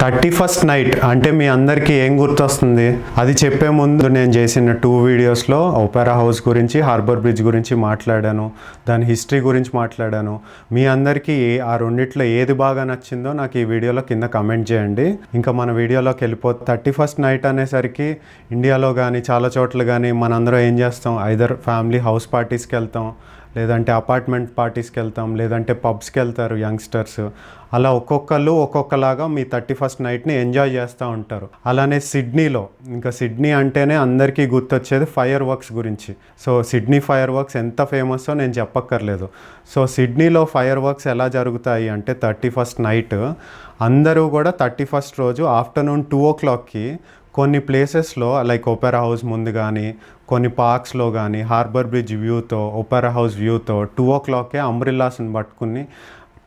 Thirty first night అంటే మీ అందరికీ ఏం గుర్తొస్తుంది? అది చెప్పే ముందు నేను చేసిన టూ వీడియోస్లో ఒపెరా హౌస్ గురించి హార్బర్ బ్రిడ్జ్ గురించి మాట్లాడాను. దాని హిస్టరీ గురించి మాట్లాడాను. మీ అందరికీ ఏ- ఆ రెండిట్లో ఏది బాగా నచ్చిందో నాకు ఈ వీడియోలో కింద కమెంట్ చేయండి. ఇంకా మన వీడియోలోకి వెళ్ళిపో థర్టీ ఫస్ట్ నైట్ అనేసరికి ఇండియాలో కానీ చాలా చోట్ల కానీ మనందరం ఏం చేస్తాం? ఐదర్ ఫ్యామిలీ హౌస్ పార్టీస్కి వెళ్తాం. లేదంటే అపార్ట్మెంట్ పార్టీస్కి వెళ్తాం లేదంటే పబ్స్కి వెళ్తారు యంగ్స్టర్స్ అలా ఒక్కొక్కళ్ళు ఒక్కొక్కలాగా మీ థర్టీ ఫస్ట్ నైట్ని ఎంజాయ్ చేస్తూ ఉంటారు. అలానే సిడ్నీలో ఇంకా సిడ్నీ అంటేనే అందరికీ గుర్తొచ్చేది ఫైర్ వర్క్స్ గురించి. సో సిడ్నీ ఫైర్ వర్క్స్ ఎంత ఫేమస్సో నేను చెప్పక్కర్లేదు. సో సిడ్నీలో ఫైర్ వర్క్స్ ఎలా జరుగుతాయి అంటే థర్టీ ఫస్ట్ నైట్ అందరూ కూడా థర్టీ ఫస్ట్ రోజు ఆఫ్టర్నూన్ టూ ఓ క్లాక్కి కొన్ని ప్లేసెస్లో లైక్ ఒపెరా హౌస్ ముందు కానీ కొన్ని పార్క్స్లో కానీ హార్బర్ బ్రిడ్జ్ వ్యూతో ఒపెరా హౌస్ వ్యూతో టూ ఓ క్లాక్కే అంబ్రిల్లాస్ని పట్టుకుని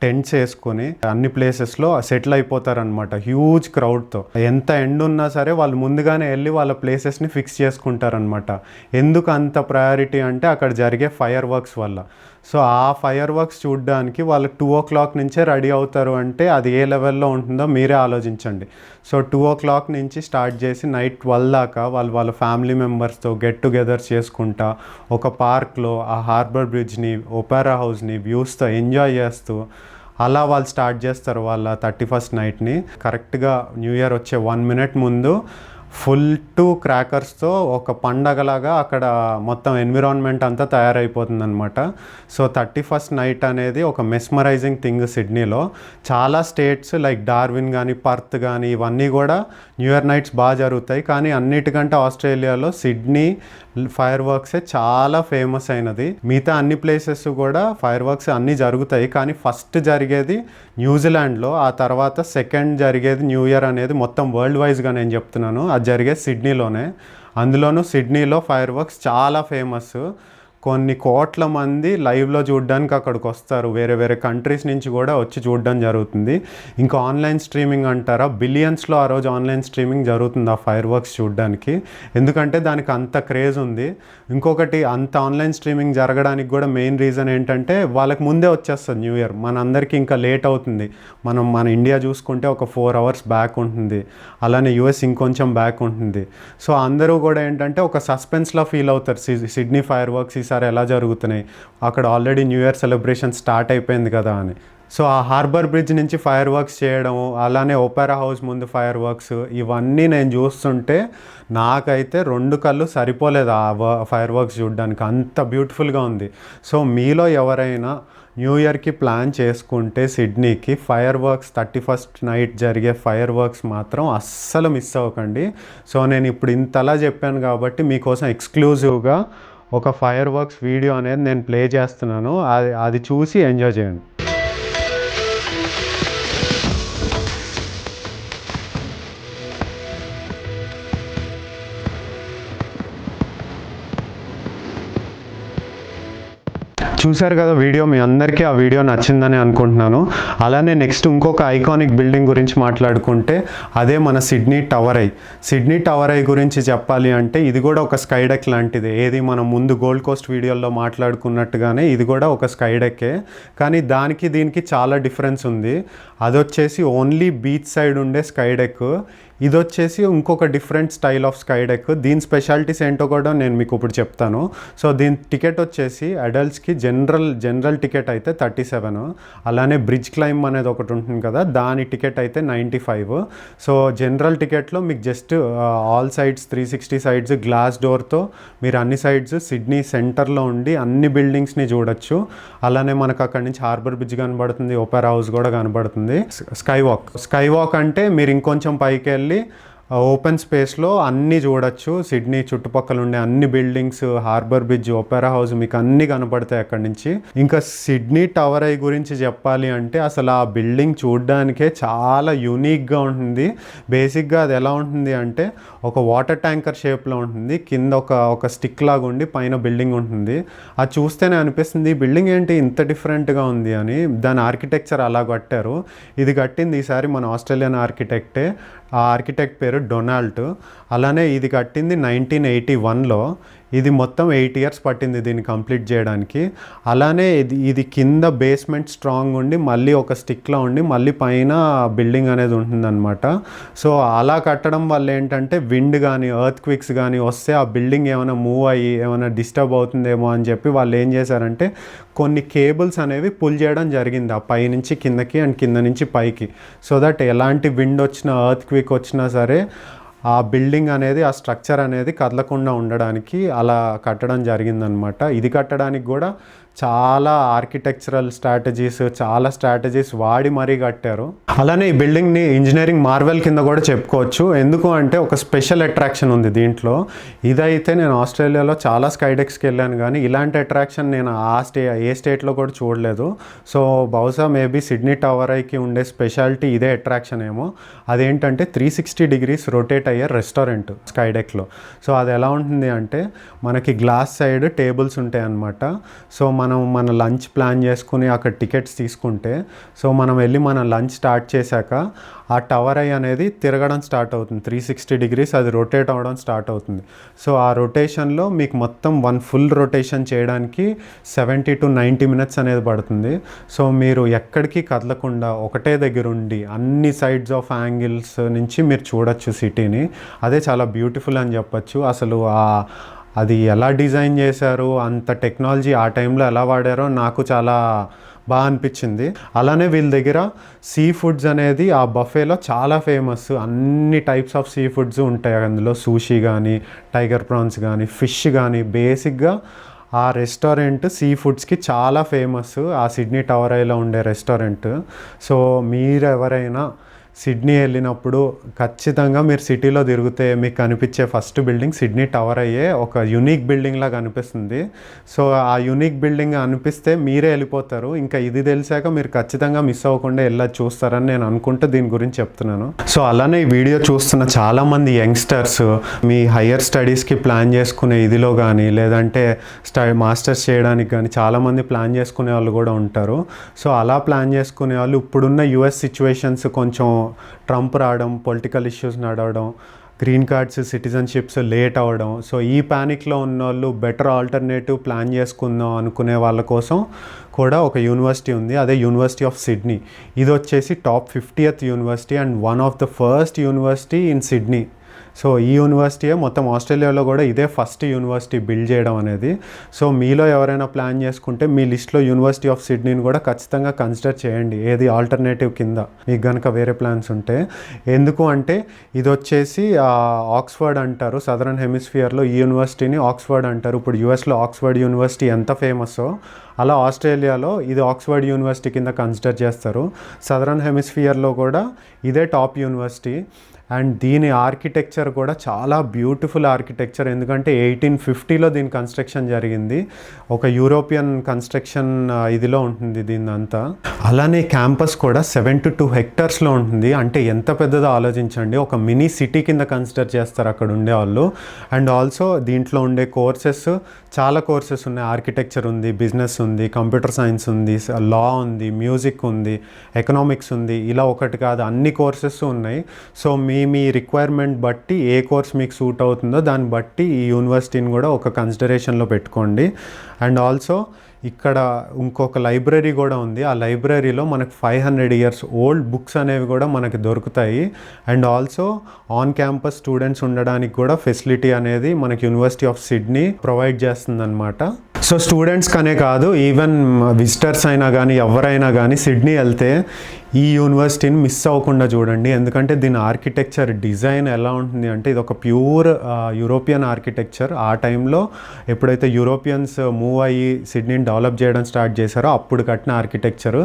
టెంట్స్ వేసుకొని అన్ని ప్లేసెస్లో సెటిల్ అయిపోతారనమాట హ్యూజ్ క్రౌడ్తో ఎంత ఎండ్ ఉన్నా సరే వాళ్ళు ముందుగానే వెళ్ళి వాళ్ళ ప్లేసెస్ని ఫిక్స్ చేసుకుంటారనమాట ఎందుకు అంత ప్రయారిటీ అంటే అక్కడ జరిగే ఫైర్ వర్క్స్ వల్ల. సో ఆ ఫైర్ వర్క్స్ చూడడానికి వాళ్ళు టూ ఓ క్లాక్ నుంచే రెడీ అవుతారు అంటే అది ఏ లెవెల్లో ఉంటుందో మీరే ఆలోచించండి. సో టూ ఓ క్లాక్ నుంచి స్టార్ట్ చేసి నైట్ ట్వెల్వ్ దాకా వాళ్ళు వాళ్ళ ఫ్యామిలీ మెంబర్స్తో గెట్ టుగెదర్ చేసుకుంటా ఒక పార్క్లో ఆ హార్బర్ బ్రిడ్జ్ని ఒపెరా హౌస్ని వ్యూస్తో ఎంజాయ్ చేస్తూ అలా వాళ్ళు స్టార్ట్ చేస్తారు వాళ్ళ థర్టీ ఫస్ట్ నైట్ని. కరెక్ట్గా న్యూ ఇయర్ వచ్చే వన్ మినిట్ ముందు ఫుల్ టు క్రాకర్స్తో ఒక పండగలాగా అక్కడ మొత్తం ఎన్విరాన్మెంట్ అంతా తయారైపోతుంది అనమాట సో థర్టీ ఫస్ట్ నైట్ అనేది ఒక మెస్మరైజింగ్ థింగ్ సిడ్నీలో. చాలా స్టేట్స్ లైక్ డార్విన్ కానీ పర్త్ కానీ ఇవన్నీ కూడా న్యూ ఇయర్ నైట్స్ బాగా జరుగుతాయి. కానీ అన్నిటికంటే ఆస్ట్రేలియాలో సిడ్నీ ఫైర్ వర్క్సే చాలా ఫేమస్ అయినది. మిగతా అన్ని ప్లేసెస్ కూడా ఫైర్ వర్క్స్ అన్నీ జరుగుతాయి. కానీ ఫస్ట్ జరిగేది న్యూజిలాండ్లో ఆ తర్వాత సెకండ్ జరిగేది న్యూ ఇయర్ అనేది మొత్తం వరల్డ్ వైజ్గా నేను చెప్తున్నాను. అది జరిగేది సిడ్నీలోనే. అందులోనూ సిడ్నీలో ఫైర్ వర్క్స్ చాలా ఫేమస్. కొన్ని కోట్ల మంది లైవ్లో చూడడానికి అక్కడికి వస్తారు. వేరే వేరే కంట్రీస్ నుంచి కూడా వచ్చి చూడడం జరుగుతుంది. ఇంకా ఆన్లైన్ స్ట్రీమింగ్ అంటారా? బిలియన్స్లో ఆ రోజు ఆన్లైన్ స్ట్రీమింగ్ జరుగుతుంది ఆ ఫైర్ వర్క్స్ చూడడానికి. ఎందుకంటే దానికి అంత క్రేజ్ ఉంది. ఇంకొకటి అంత ఆన్లైన్ స్ట్రీమింగ్ జరగడానికి కూడా మెయిన్ రీజన్ ఏంటంటే వాళ్ళకి ముందే వచ్చేస్తుంది న్యూ ఇయర్ మనందరికీ ఇంకా లేట్ అవుతుంది. మనం మన ఇండియా చూసుకుంటే ఒక ఫోర్ అవర్స్ బ్యాక్ ఉంటుంది. అలానే యూఎస్ ఇంకొంచెం బ్యాక్ ఉంటుంది. సో అందరూ కూడా ఏంటంటే ఒక సస్పెన్స్లో ఫీల్ అవుతారు. సి- సిడ్నీ ఫైర్ వర్క్స్ ఈసారి ఎలా జరుగుతున్నాయి? అక్కడ already new year celebration start అయిపోయింది కదా అని. సో ఆ హార్బర్ బ్రిడ్జ్ నుంచి ఫైర్ వర్క్స్ చేయడము అలానే ఒపెరా హౌస్ ముందు ఫైర్ వర్క్స్ ఇవన్నీ నేను చూస్తుంటే నాకైతే రెండు కళ్ళు సరిపోలేదు ఆ ఫైర్ వర్క్స్ చూడడానికి. అంత బ్యూటిఫుల్గా ఉంది. సో మీలో ఎవరైనా న్యూ ఇయర్కి ప్లాన్ చేసుకుంటే సిడ్నీకి fireworks thirty first night జరిగే ఫైర్ వర్క్స్ మాత్రం అస్సలు మిస్ అవ్వకండి. సో నేను ఇప్పుడు ఇంతలా చెప్పాను కాబట్టి మీకోసం ఎక్స్క్లూజివ్గా ఒక ఫైర్ వర్క్స్ వీడియో అనేది నేను ప్లే చేస్తున్నాను. అది అది చూసి ఎంజాయ్ చేయండి. చూశారు కదా వీడియో మీ అందరికీ ఆ వీడియో నచ్చిందని అనుకుంటున్నాను. అలానే నెక్స్ట్ ఇంకొక ఐకానిక్ బిల్డింగ్ గురించి మాట్లాడుకుంటే అదే మన Sydney tower eye. Sydney tower eye గురించి చెప్పాలి అంటే ఇది కూడా ఒక స్కైడెక్ లాంటిది. ఏది మనం ముందు గోల్డ్ కోస్ట్ వీడియోలో మాట్లాడుకున్నట్టుగానే ఇది కూడా ఒక స్కైడెక్కే. కానీ దానికి దీనికి చాలా డిఫరెన్స్ ఉంది. అది వచ్చేసి ఓన్లీ బీచ్ సైడ్ ఉండే స్కైడెక్. ఇది వచ్చేసి ఇంకొక different style of sky deck దీని స్పెషాలిటీస్ ఏంటో కూడా నేను మీకు ఇప్పుడు చెప్తాను. సో దీని టికెట్ వచ్చేసి అడల్ట్స్కి జనరల్ జనరల్ టికెట్ అయితే థర్టీ సెవెన్ అలానే బ్రిడ్జ్ క్లైమ్ అనేది ఒకటి ఉంటుంది కదా దాని టికెట్ అయితే నైంటీ ఫైవ్ సో జనరల్ టికెట్లో మీకు just all sides three sixty sides glass డోర్తో మీరు అన్ని సైడ్స్ సిడ్నీ సెంటర్లో ఉండి అన్ని బిల్డింగ్స్ని చూడొచ్చు. అలానే మనకు అక్కడి నుంచి హార్బర్ బ్రిడ్జ్ కనబడుతుంది ఒపెరా హౌస్ కూడా కనబడుతుంది. స్కై వాక్ స్కై వాక్ అంటే మీరు ఇంకొంచెం పైకి వెళ్ళి ಜಿಲ್ಲೆಯಲ್ಲಿ ఓపెన్ స్పేస్లో అన్నీ చూడొచ్చు. సిడ్నీ చుట్టుపక్కల ఉండే అన్ని buildings harbour bridge opera house మీకు అన్నీ కనపడతాయి అక్కడి నుంచి. ఇంకా సిడ్నీ టవర్ ఐ గురించి చెప్పాలి అంటే అసలు ఆ బిల్డింగ్ చూడడానికే చాలా యూనిక్గా ఉంటుంది. బేసిక్గా అది ఎలా ఉంటుంది అంటే ఒక వాటర్ ట్యాంకర్ షేప్లో ఉంటుంది. కింద ఒక ఒక స్టిక్ లాగా ఉండి పైన బిల్డింగ్ ఉంటుంది. అది చూస్తేనే అనిపిస్తుంది ఈ బిల్డింగ్ ఏంటి ఇంత డిఫరెంట్గా ఉంది అని. దాని ఆర్కిటెక్చర్ అలా కట్టారు. ఇది కట్టింది ఈసారి మన ఆస్ట్రేలియన్ ఆర్కిటెక్టే. ఆ ఆర్కిటెక్ట్ పేరు డొనాల్డ్. అలానే ఇది కట్టింది నైన్టీన్ ఎయిటీ వన్లో ఇది మొత్తం ఎయిట్ ఇయర్స్ పట్టింది దీన్ని కంప్లీట్ చేయడానికి. అలానే ఇది ఇది కింద బేస్మెంట్ స్ట్రాంగ్ ఉండి మళ్ళీ ఒక స్టిక్లో ఉండి మళ్ళీ పైన బిల్డింగ్ అనేది ఉంటుందన్నమాట. సో అలా కట్టడం వల్ల ఏంటంటే విండ్ కానీ ఎర్త్ క్విక్స్ కానీ వస్తే ఆ బిల్డింగ్ ఏమైనా మూవ్ అయ్యి ఏమైనా డిస్టర్బ్ అవుతుందేమో అని చెప్పి వాళ్ళు ఏం చేశారంటే కొన్ని కేబుల్స్ అనేవి పుల్ చేయడం జరిగింది ఆ పై నుంచి కిందకి అండ్ కింద నుంచి పైకి. సో దట్ ఎలాంటి విండ్ వచ్చినా ఎర్త్ క్విక్ వచ్చినా సరే ఆ బిల్డింగ్ అనేది ఆ స్ట్రక్చర్ అనేది కదలకుండా ఉండడానికి అలా కట్టడం జరిగిందనమాట. ఇది కట్టడానికి కూడా చాలా ఆర్కిటెక్చరల్ స్ట్రాటజీస్ చాలా స్ట్రాటజీస్ వాడి మరీ కట్టారు. అలానే ఈ బిల్డింగ్ని ఇంజనీరింగ్ మార్వెల్ కింద కూడా చెప్పుకోవచ్చు. ఎందుకు అంటే ఒక స్పెషల్ అట్రాక్షన్ ఉంది దీంట్లో. ఇదైతే నేను ఆస్ట్రేలియాలో చాలా స్కైడెక్స్కి వెళ్ళాను కానీ ఇలాంటి అట్రాక్షన్ నేను ఆ స్టే ఏ స్టేట్లో కూడా చూడలేదు. సో బహుశా మేబీ సిడ్నీ టవర్ ఐకి ఉండే స్పెషాలిటీ ఇదే అట్రాక్షన్ ఏమో. అదేంటంటే త్రీ సిక్స్టీ డిగ్రీస్ రొటేట్ అయ్యే రెస్టారెంట్ స్కైడెక్లో సో అది ఎలా ఉంటుంది అంటే మనకి గ్లాస్ సైడ్ టేబుల్స్ ఉంటాయి అన్నమాట సో మన మనం మన లంచ్ ప్లాన్ చేసుకుని అక్కడ టికెట్స్ తీసుకుంటే సో మనం వెళ్ళి మన లంచ్ స్టార్ట్ చేశాక ఆ టవర్ ఐ అనేది తిరగడం స్టార్ట్ అవుతుంది. త్రీ సిక్స్టీ డిగ్రీస్ అది రొటేట్ అవ్వడం స్టార్ట్ అవుతుంది. సో ఆ రొటేషన్లో మీకు మొత్తం వన్ ఫుల్ రొటేషన్ చేయడానికి సెవెంటీ టు నైంటీ మినిట్స్ అనేది పడుతుంది. సో మీరు ఎక్కడికి కదలకుండా ఒకటే దగ్గర ఉండి అన్ని సైడ్స్ ఆఫ్ యాంగిల్స్ నుంచి మీరు చూడొచ్చు సిటీని అదే చాలా బ్యూటిఫుల్ అని చెప్పొచ్చు. అసలు ఆ అది ఎలా డిజైన్ చేశారు అంత టెక్నాలజీ ఆ టైంలో ఎలా వాడారో నాకు చాలా బాగా అనిపించింది. అలానే వీళ్ళ దగ్గర సీ ఫుడ్స్ అనేది ఆ బఫేలో చాలా ఫేమస్. అన్ని టైప్స్ ఆఫ్ సీ ఫుడ్స్ ఉంటాయి. అందులో సూషీ కానీ టైగర్ ప్రాన్స్ కానీ ఫిష్ కానీ బేసిక్గా ఆ రెస్టారెంట్ సీ ఫుడ్స్కి చాలా ఫేమస్. ఆ సిడ్నీ టవర్ ఐలో ఉండే రెస్టారెంట్. సో మీరు ఎవరైనా సిడ్నీ వెళ్ళినప్పుడు ఖచ్చితంగా మీరు సిటీలో తిరిగితే మీకు కనిపించే ఫస్ట్ బిల్డింగ్ సిడ్నీ టవర్ అయ్యే ఒక యునిక్ బిల్డింగ్ లాగా అనిపిస్తుంది. సో ఆ యునిక్ బిల్డింగ్ అనిపిస్తే మీరే వెళ్ళిపోతారు. ఇంకా ఇది తెలిసాక మీరు ఖచ్చితంగా మిస్ అవ్వకుండా వెళ్ళా చూస్తారని నేను అనుకుంటూ దీని గురించి చెప్తున్నాను. సో అలానే ఈ వీడియో చూస్తున్న చాలామంది యంగ్స్టర్స్ మీ హయ్యర్ స్టడీస్కి ప్లాన్ చేసుకునే ఇదిలో కానీ లేదంటే స్ట మాస్టర్స్ చేయడానికి కానీ చాలామంది ప్లాన్ చేసుకునే వాళ్ళు కూడా ఉంటారు. సో అలా ప్లాన్ చేసుకునే వాళ్ళు ఇప్పుడున్న యుఎస్ సిచ్యువేషన్స్ కొంచెం ట్రంప్ రావడం పొలిటికల్ ఇష్యూస్ నడవడం గ్రీన్ కార్డ్స్ సిటిజన్షిప్స్ లేట్ అవ్వడం సో ఈ ప్యానిక్లో ఉన్న వాళ్ళు బెటర్ ఆల్టర్నేటివ్ ప్లాన్ చేసుకుందాం అనుకునే వాళ్ళ కోసం కూడా ఒక యూనివర్సిటీ ఉంది. అదే యూనివర్సిటీ ఆఫ్ సిడ్నీ. ఇది వచ్చేసి top fiftieth university and one of the first university in Sydney. So ఈ యూనివర్సిటీయే మొత్తం ఆస్ట్రేలియాలో కూడా ఇదే ఫస్ట్ యూనివర్సిటీ బిల్డ్ చేయడం అనేది. సో మీలో ఎవరైనా ప్లాన్ చేసుకుంటే మీ లిస్ట్లో యూనివర్సిటీ ఆఫ్ సిడ్నీని కూడా ఖచ్చితంగా కన్సిడర్ చేయండి. ఏది ఆల్టర్నేటివ్ కింద? మీకు కనుక వేరే ప్లాన్స్ ఉంటే. ఎందుకు అంటే ఇది వచ్చేసి ఆక్స్ఫర్డ్ అంటారు. సదరన్ హెమిస్ఫియర్లో ఈ యూనివర్సిటీని ఆక్స్ఫర్డ్ అంటారు. ఇప్పుడు యూఎస్లో ఆక్స్ఫర్డ్ యూనివర్సిటీ ఎంత ఫేమస్సో అలా ఆస్ట్రేలియాలో ఇది ఆక్స్ఫర్డ్ యూనివర్సిటీ కింద కన్సిడర్ చేస్తారు. సదరన్ హెమిస్ఫియర్లో కూడా ఇదే టాప్ యూనివర్సిటీ అండ్ దీని ఆర్కిటెక్చర్ కూడా చాలా బ్యూటిఫుల్ ఆర్కిటెక్చర్. ఎందుకంటే ఎయిటీన్ ఫిఫ్టీలో దీని కన్స్ట్రక్షన్ జరిగింది. ఒక యూరోపియన్ కన్స్ట్రక్షన్ ఇదిలో ఉంటుంది దీని అంతా అలానే క్యాంపస్ కూడా సెవెన్ టు టూ హెక్టర్స్లో ఉంటుంది. అంటే ఎంత పెద్దదో ఆలోచించండి. ఒక మినీ సిటీ కింద కన్సిడర్ చేస్తారు అక్కడ ఉండే వాళ్ళు. అండ్ ఆల్సో దీంట్లో ఉండే కోర్సెస్ చాలా కోర్సెస్ ఉన్నాయి. ఆర్కిటెక్చర్ ఉంది బిజినెస్ ఉంది కంప్యూటర్ సైన్స్ ఉంది లా ఉంది మ్యూజిక్ ఉంది ఎకనామిక్స్ ఉంది. ఇలా ఒకటి కాదు అన్ని కోర్సెస్ ఉన్నాయి. సో మీ మీ రిక్వైర్మెంట్ బట్టి ఏ కోర్స్ మీకు సూట్ అవుతుందో దాన్ని బట్టి ఈ యూనివర్సిటీని కూడా ఒక కన్సిడరేషన్లో పెట్టుకోండి. అండ్ ఆల్సో ఇక్కడ ఇంకొక లైబ్రరీ కూడా ఉంది. ఆ లైబ్రరీలో మనకు five hundred years old books అనేవి కూడా మనకి దొరుకుతాయి. And also on campus students ఉండడానికి కూడా ఫెసిలిటీ అనేది మనకి యూనివర్సిటీ ఆఫ్ సిడ్నీ ప్రొవైడ్ చేస్తుందన్నమాట. సో స్టూడెంట్స్ కనే కాదు ఈవెన్ విజిటర్స్ అయినా కానీ ఎవరైనా కానీ సిడ్నీ వెళ్తే ఈ యూనివర్సిటీని మిస్ అవ్వకుండా చూడండి. ఎందుకంటే దీని ఆర్కిటెక్చర్ డిజైన్ ఎలా ఉంటుంది అంటే ఇది ఒక ప్యూర్ యూరోపియన్ ఆర్కిటెక్చర్. ఆ టైంలో ఎప్పుడైతే యూరోపియన్స్ మూవ్ అయ్యి సిడ్నీని డెవలప్ చేయడం స్టార్ట్ చేశారో అప్పుడు కట్టిన ఆర్కిటెక్చర్.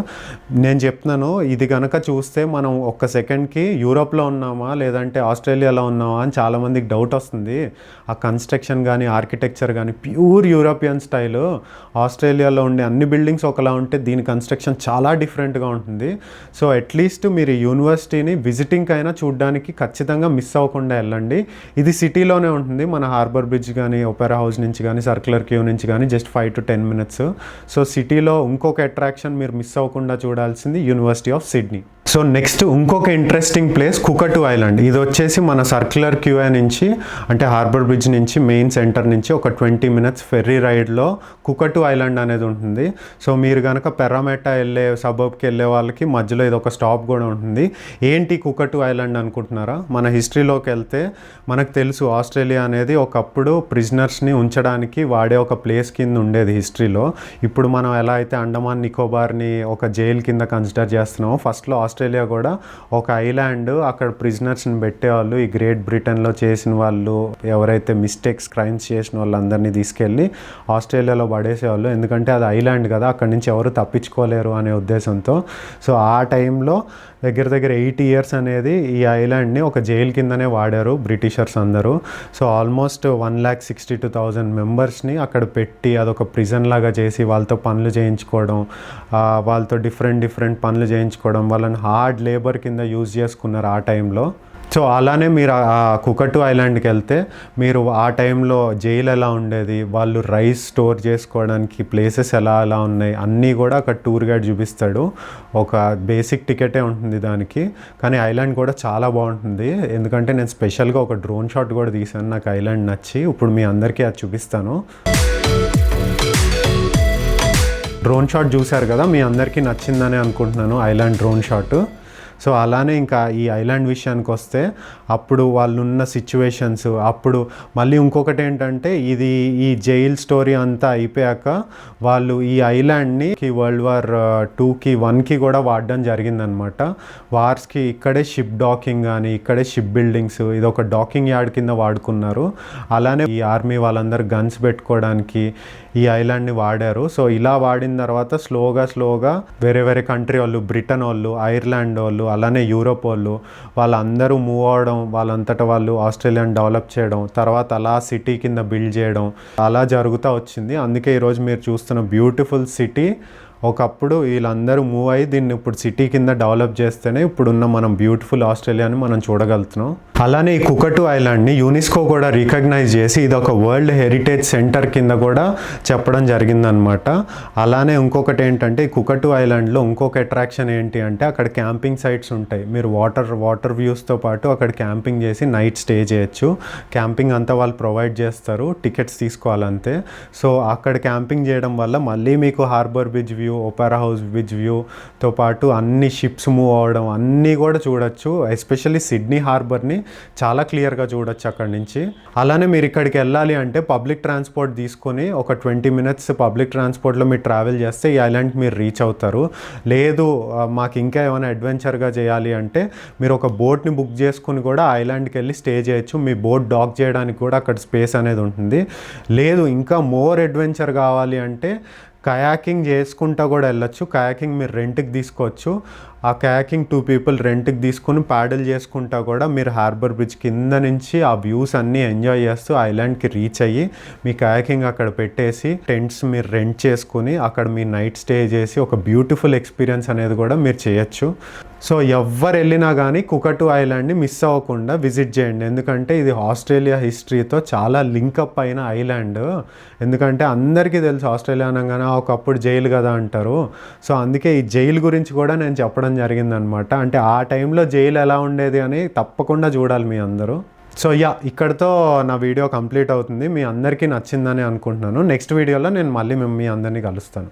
నేను చెప్తున్నాను ఇది కనుక చూస్తే మనం ఒక్క సెకండ్కి యూరోప్లో ఉన్నామా లేదంటే ఆస్ట్రేలియాలో ఉన్నామా అని చాలామందికి డౌట్ వస్తుంది. ఆ కన్స్ట్రక్షన్ కానీ ఆర్కిటెక్చర్ కానీ ప్యూర్ యూరోపియన్ స్టైల్. ఆస్ట్రేలియాలో ఉండే అన్ని బిల్డింగ్స్ ఒకలా ఉంటే దీని కన్స్ట్రక్షన్ చాలా డిఫరెంట్గా ఉంటుంది. సో అట్లీస్ట్ మీరు యూనివర్సిటీని విజిటింగ్ అయినా చూడడానికి ఖచ్చితంగా మిస్ అవ్వకుండా వెళ్ళండి. ఇది సిటీలోనే ఉంటుంది. మన హార్బర్ బ్రిడ్జ్ కానీ ఒపెరా హౌస్ నుంచి కానీ సర్క్యులర్ క్యూ నుంచి కానీ just five to ten minutes. So సిటీలో ఇంకొక అట్రాక్షన్ మీరు మిస్ అవ్వకుండా చూడాల్సింది university of Sydney so next ఇంకొక ఇంట్రెస్టింగ్ ప్లేస్ కుకటు ఐలాండ్ ఇది వచ్చేసి మన సర్క్యులర్ క్యూఐ నుంచి అంటే హార్బర్ బ్రిడ్జ్ నుంచి మెయిన్ సెంటర్ నుంచి ఒక ట్వంటీ మినిట్స్ ఫెర్రీ రైడ్లో కుకటు ఐలాండ్ అనేది ఉంటుంది. సో మీరు కనుక పెరామెటా వెళ్ళే సబబ్కి వెళ్ళే వాళ్ళకి మధ్యలో ఇది ఒక స్టాప్ కూడా ఉంటుంది. ఏంటి కుకటు ఐలాండ్ అనుకుంటున్నారా? మన హిస్టరీలోకి వెళ్తే మనకు తెలుసు ఆస్ట్రేలియా అనేది ఒకప్పుడు ప్రిజనర్స్ని ఉంచడానికి వాడే ఒక ప్లేస్ కింద ఉండేది హిస్టరీలో ఇప్పుడు మనం ఎలా అయితే అండమాన్ నికోబార్ని ఒక జైలు కింద కన్సిడర్ చేస్తున్నామో ఫస్ట్లో ఆస్ట్రేలియా కూడా ఒక ఐలాండ్ అక్కడ ప్రిజనర్స్ని పెట్టేవాళ్ళు. ఈ గ్రేట్ బ్రిటన్లో చేసిన వాళ్ళు ఎవరైతే మిస్టేక్స్ క్రైమ్స్ చేసిన వాళ్ళందరినీ తీసుకెళ్ళి ఆస్ట్రేలియాలో పడేసేవాళ్ళు. ఎందుకంటే అది ఐలాండ్ కదా అక్కడి నుంచి ఎవరు తప్పించుకోలేరు అనే ఉద్దేశంతో. సో ఆ టైంలో దగ్గర దగ్గర ఎయిట్ ఇయర్స్ అనేది ఈ ఐలాండ్ని ఒక జైల్ కిందనే వాడారు బ్రిటిషర్స్ అందరూ. So almost one lakh sixty two thousand మెంబర్స్ని అక్కడ పెట్టి అదొక ప్రిజన్ లాగా చేసి వాళ్ళతో పనులు చేయించుకోవడం వాళ్ళతో డిఫరెంట్ డిఫరెంట్ పనులు చేయించుకోవడం వాళ్ళని హార్డ్ లేబర్ కింద యూజ్ చేసుకున్నారు ఆ టైంలో. సో అలానే మీరు ఆ కుకటు ఐలాండ్కి వెళ్తే మీరు ఆ టైంలో జైలు ఎలా ఉండేది? వాళ్ళు రైస్ స్టోర్ చేసుకోవడానికి ప్లేసెస్ ఎలా ఎలా ఉన్నాయి? అన్నీ కూడా అక్కడ టూర్ గైడ్ చూపిస్తాడు. ఒక బేసిక్ టికెటే ఉంటుంది దానికి. కానీ ఐలాండ్ కూడా చాలా బాగుంటుంది. ఎందుకంటే నేను స్పెషల్గా ఒక డ్రోన్ షాట్ కూడా తీసాను నాకు ఐలాండ్ నచ్చి. ఇప్పుడు మీ అందరికీ అది చూపిస్తాను. డ్రోన్ షాట్ చూశారు కదా? మీ అందరికీ నచ్చిందని అనుకుంటున్నాను. Island drone shot. సో అలానే ఇంకా ఈ ఐలాండ్ విషయానికి వస్తే అప్పుడు వాళ్ళున్న సిచ్యువేషన్స్ అప్పుడు మళ్ళీ ఇంకొకటి ఏంటంటే ఇది ఈ జైల్ స్టోరీ అంతా అయిపోయాక వాళ్ళు ఈ ఐలాండ్ని వరల్డ్ వార్ టూకి వన్కి కూడా వాడడం జరిగిందనమాట. వార్స్కి ఇక్కడే షిప్ డాకింగ్ కానీ ఇక్కడే షిప్ బిల్డింగ్స్ ఇది ఒక డాకింగ్ యార్డ్ కింద వాడుకున్నారు. అలానే ఈ ఆర్మీ వాళ్ళందరూ గన్స్ పెట్టుకోవడానికి ఈ ఐలాండ్ని వాడారు. సో ఇలా వాడిన తర్వాత స్లోగా స్లోగా వేరే వేరే కంట్రీ వాళ్ళు బ్రిటన్ వాళ్ళు ఐర్లాండ్ వాళ్ళు అలానే యూరోప్ వాళ్ళు వాళ్ళందరూ మూవ్ అవడం వాళ్ళంతటా వాళ్ళు ఆస్ట్రేలియాని డెవలప్ చేయడం తర్వాత అలా సిటీ కింద బిల్డ్ చేయడం అలా జరుగుతూ వచ్చింది. అందుకే ఈరోజు మీరు చూస్తున్న బ్యూటిఫుల్ సిటీ ఒకప్పుడు వీళ్ళందరూ మూవ్ అయ్యి దీన్ని ఇప్పుడు సిటీ కింద డెవలప్ చేస్తేనే ఇప్పుడున్న మనం బ్యూటిఫుల్ ఆస్ట్రేలియాని మనం చూడగలుగుతున్నాం. అలానే ఈ కుకటు ఐలాండ్ని యునెస్కో కూడా రికగ్నైజ్ చేసి ఇది ఒక వరల్డ్ హెరిటేజ్ సెంటర్ కింద కూడా చెప్పడం జరిగిందనమాట అలానే ఇంకొకటి ఏంటంటే ఈ కుకటు ఐలాండ్లో ఇంకొక అట్రాక్షన్ ఏంటి అంటే అక్కడ క్యాంపింగ్ సైట్స్ ఉంటాయి. మీరు వాటర్ వాటర్ వ్యూస్తో పాటు అక్కడ క్యాంపింగ్ చేసి నైట్ స్టే చేయొచ్చు. క్యాంపింగ్ అంతా వాళ్ళు ప్రొవైడ్ చేస్తారు. టికెట్స్ తీసుకోవాలంతే. సో అక్కడ క్యాంపింగ్ చేయడం వల్ల మళ్ళీ మీకు Harbour Bridge view Opera House bridge వ్యూతో పాటు అన్ని షిప్స్ మూవ్ అవ్వడం అన్నీ కూడా చూడొచ్చు. ఎస్పెషల్లీ సిడ్నీ హార్బర్ని చాలా క్లియర్గా చూడొచ్చు అక్కడి నుంచి. అలానే మీరు ఇక్కడికి వెళ్ళాలి అంటే పబ్లిక్ ట్రాన్స్పోర్ట్ తీసుకొని ఒక ట్వంటీ మినిట్స్ పబ్లిక్ ట్రాన్స్పోర్ట్లో మీరు ట్రావెల్ చేస్తే ఈ ఐలాండ్ మీరు రీచ్ అవుతారు. లేదు మాకు ఇంకా ఏమైనా అడ్వెంచర్గా చేయాలి అంటే మీరు ఒక బోట్ని బుక్ చేసుకుని కూడా ఐలాండ్కి వెళ్ళి స్టే చేయొచ్చు. మీ బోట్ డాక్ చేయడానికి కూడా అక్కడ స్పేస్ అనేది ఉంటుంది. లేదు ఇంకా మోర్ అడ్వెంచర్ కావాలి అంటే కయాకింగ్ చేసుకుంటా కూడా వెళ్ళొచ్చు. కయాకింగ్ మీరు రెంట్కి తీసుకోవచ్చు. ఆ కయాకింగ్ టూ పీపుల్ రెంట్కి తీసుకుని ప్యాడల్ చేసుకుంటా కూడా మీరు హార్బర్ బ్రిడ్జ్ కింద నుంచి ఆ వ్యూస్ అన్నీ ఎంజాయ్ చేస్తూ ఐలాండ్కి రీచ్ అయ్యి మీ కయాకింగ్ అక్కడ పెట్టేసి టెంట్స్ మీరు రెంట్ చేసుకుని అక్కడ మీ నైట్ స్టే చేసి ఒక బ్యూటిఫుల్ ఎక్స్పీరియన్స్ అనేది కూడా మీరు చేయొచ్చు. సో ఎవ్వరు వెళ్ళినా కానీ కుకటు ఐలాండ్ని మిస్ అవ్వకుండా విజిట్ చేయండి. ఎందుకంటే ఇది ఆస్ట్రేలియా హిస్టరీతో చాలా లింకప్ అయిన ఐలాండ్. ఎందుకంటే అందరికీ తెలుసు ఆస్ట్రేలియా అనగానే ఒకప్పుడు జైలు కదా అంటారు. సో అందుకే ఈ జైలు గురించి కూడా నేను చెప్పడం జరిగిందనమాట. అంటే ఆ టైంలో జైలు ఎలా ఉండేది అని తప్పకుండా చూడాలి మీ అందరూ. సో యా ఇక్కడతో నా వీడియో కంప్లీట్ అవుతుంది. మీ అందరికీ నచ్చిందని అనుకుంటున్నాను. నెక్స్ట్ వీడియోలో నేను మళ్ళీ మేము మీ అందరినీ కలుస్తాను.